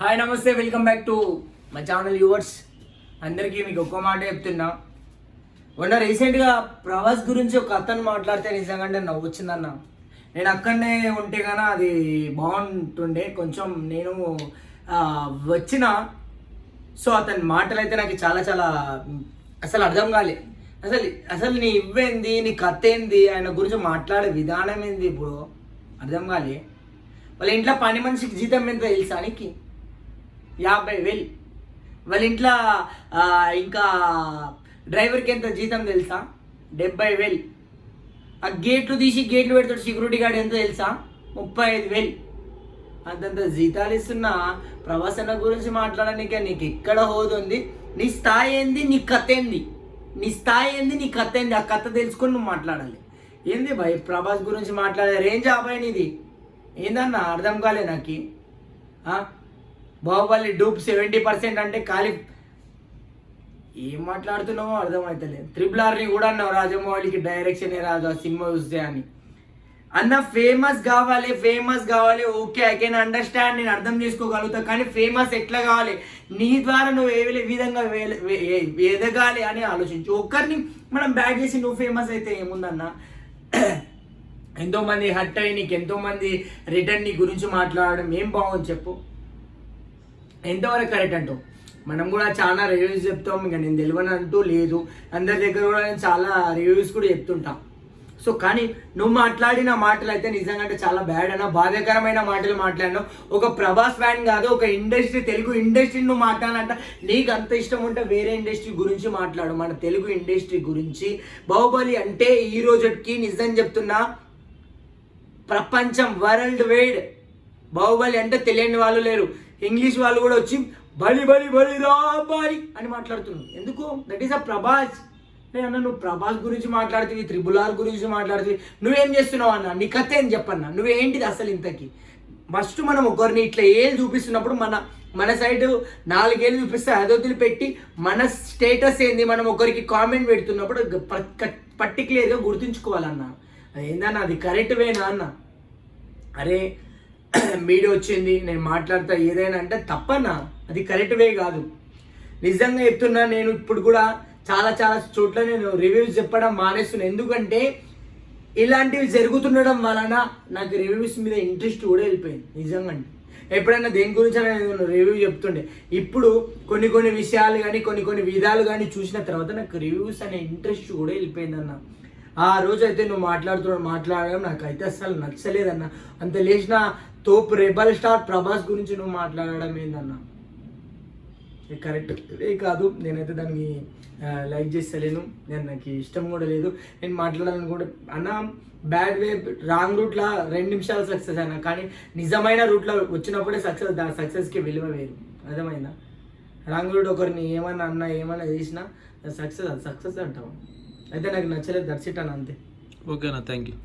Hi నమస్తే welcome back to మా channel yours అందరికీ మీకు ఒక్క మాట చెప్తున్నా. మొన్న రీసెంట్గా ప్రవాస్ గురించి ఒక అతను మాట్లాడితే నిజంగా నవ్వు వచ్చిందన్న నేను అక్కడనే ఉంటే కానీ అది బాగుంటుండే. కొంచెం నేను వచ్చిన సో అతని మాటలు అయితే నాకు చాలా చాలా అసలు అర్థం కాలే. అసలు అసలు నీ ఇవ్వేంది నీ కథ ఏంది ఆయన గురించి మాట్లాడే విధానం ఏంది ఇప్పుడు అర్థం కాలే. వాళ్ళ ఇంట్లో పని మనిషికి జీతం ఎంత తెలుసా నీకు? యాభై వేలు. వాళ్ళ ఇంట్లో ఇంకా డ్రైవర్కి ఎంత జీతం తెలుసా? డెబ్బై వేలు. ఆ గేట్లు తీసి గేట్లు పెడతాడు సెక్యూరిటీ గార్డ్ ఎంత తెలుసా? ముప్పై ఐదు వేలు. అంతంత జీతాలు ఇస్తున్న. ప్రవాసన గురించి మాట్లాడడానికి నీకు ఎక్కడ హోదుంది? నీ స్థాయి ఏంది? నీ కథ ఏంది? నీ స్థాయి ఏంది? నీ కథ ఏంది? ఆ కథ తెలుసుకొని నువ్వు మాట్లాడాలి. ఏంది భయ్? ప్రభాస్ గురించి మాట్లాడే రేంజ్ అబ్బాయి నీది? ఏందన్నా? అర్థం కాలే నాకు. బాహుబలి డూప్ సెవెంటీ పర్సెంట్ అంటే ఖాళీ. ఏం మాట్లాడుతున్నావో అర్థమవుతలేదు త్రిబుల్ ఆర్ని కూడా అన్నావు రాజమౌళికి డైరెక్షన్ రాదు ఆ సినిమా చూస్తే అని. అన్న ఫేమస్ కావాలి ఫేమస్ కావాలి ఓకే ఐ కెన్ అండర్స్టాండ్ నేను అర్థం చేసుకోగలుగుతా కానీ ఫేమస్ ఎట్లా కావాలి? నీ ద్వారా నువ్వు ఏ విధంగా వే- ఎదగాలి అని ఆలోచించు. ఒక్కరిని మనం బ్యాగ్ చేసి నువ్వు ఫేమస్ అయితే ఏముందన్న? ఎంతోమంది హర్ట్ అయ్యి నీకు ఎంతోమంది రిటర్న్ నీ గురించి మాట్లాడడం ఏం బాగుంది చెప్పు. ఎంతవరకు కరెక్ట్ అంటావు మనం కూడా చాలా రివ్యూస్ చెప్తాం ఇంకా నేను తెలియని అంటూ లేదు. అందరి దగ్గర కూడా నేను చాలా రివ్యూస్ కూడా చెప్తుంటాం. సో కానీ నువ్వు మాట్లాడిన మాటలు అయితే నిజంగా అంటే చాలా బ్యాడ్ అన్న బాధాకరమైన మాటలు మాట్లాడినావు. ఒక ప్రభాస్ ఫ్యాన్ కాదు ఒక ఇండస్ట్రీ తెలుగు ఇండస్ట్రీ నువ్వు మాట్లాడాలంట నీకు అంత ఇష్టం ఉంటే వేరే ఇండస్ట్రీ గురించి మాట్లాడు. మన తెలుగు ఇండస్ట్రీ గురించి. బాహుబలి అంటే ఈ రోజుకి నిజం చెప్తున్నా ప్రపంచం వరల్డ్ వైడ్. బాహుబలి అంటే తెలియని వాళ్ళు లేరు. ఇంగ్లీష్ వాళ్ళు కూడా వచ్చి బలి బలి బలి రాబాలి అని మాట్లాడుతున్నారు. ఎందుకు? That is a Prabhas. నేను అన్న నువ్వు ప్రభాస్ గురించి మాట్లాడుతుంది త్రిబుల్ ఆర్ గురించి మాట్లాడుతుంది నువ్వేం చేస్తున్నావు అన్న? నీ కథ ఏం చెప్పన్నా? నువ్వేంటిది అసలు ఇంతకి? ఫస్ట్ మనం ఒకరిని ఇట్లా ఏళ్ళు చూపిస్తున్నప్పుడు మన మన సైడ్ నాలుగేళ్ళు చూపిస్తే అదొద్దులు పెట్టి మన స్టేటస్ ఏంది? మనం ఒకరికి కామెంట్ పెడుతున్నప్పుడు పర్టికులర్గా గుర్తుంచుకోవాలన్న. ఏందన్న అది కరెక్ట్ వేనా అన్న? అరే మీడియా వచ్చింది నేను మాట్లాడతా ఏదైనా అంటే తప్పనా అది కరెక్ట్ వే కాదు. నిజంగా చెప్తున్నా నేను ఇప్పుడు కూడా చాలా చాలా చోట్ల నేను రివ్యూస్ చెప్పడం మానేస్తున్నాను ఎందుకంటే ఇలాంటివి జరుగుతుండడం వలన నాకు రివ్యూస్ మీద ఇంట్రెస్ట్ కూడా వెళ్ళిపోయింది నిజంగా అంటే ఎప్పుడైనా దేని గురించి నేను రివ్యూ చెప్తుండే. ఇప్పుడు కొన్ని కొన్ని విషయాలు కానీ కొన్ని కొన్ని విధాలు కానీ చూసిన తర్వాత నాకు రివ్యూస్ అనే ఇంట్రెస్ట్ కూడా వెళ్ళిపోయింది అన్న ఆ రోజు అయితే నువ్వు మాట్లాడుతున్నావు మాట్లాడడం నాకైతే అసలు నచ్చలేదన్న. అంత లేచిన తోపు రెబల్ స్టార్ ప్రభాస్ గురించి నువ్వు మాట్లాడడం ఏందన్న? కరెక్ట్. ఇదే కాదు నేనైతే దానికి లైక్ చేస్తలేను. నేను నాకు ఇష్టం కూడా లేదు. నేను మాట్లాడాలని కూడా అన్న బ్యాడ్ వే రాంగ్ రూట్లో రెండు నిమిషాలు సక్సెస్ అయినా కానీ నిజమైన రూట్లో వచ్చినప్పుడే సక్సెస్ దా సక్సెస్కి విలువ వేరు. అర్థమైందా? రాంగ్ రూట్ ఒకరిని ఏమన్నా అన్నా ఏమన్నా చేసినా సక్సెస్ సక్సెస్ అంటాం అయితే నాకు నచ్చలేదు దర్శిట్ అని అంతే. ఓకేనా థ్యాంక్ యూ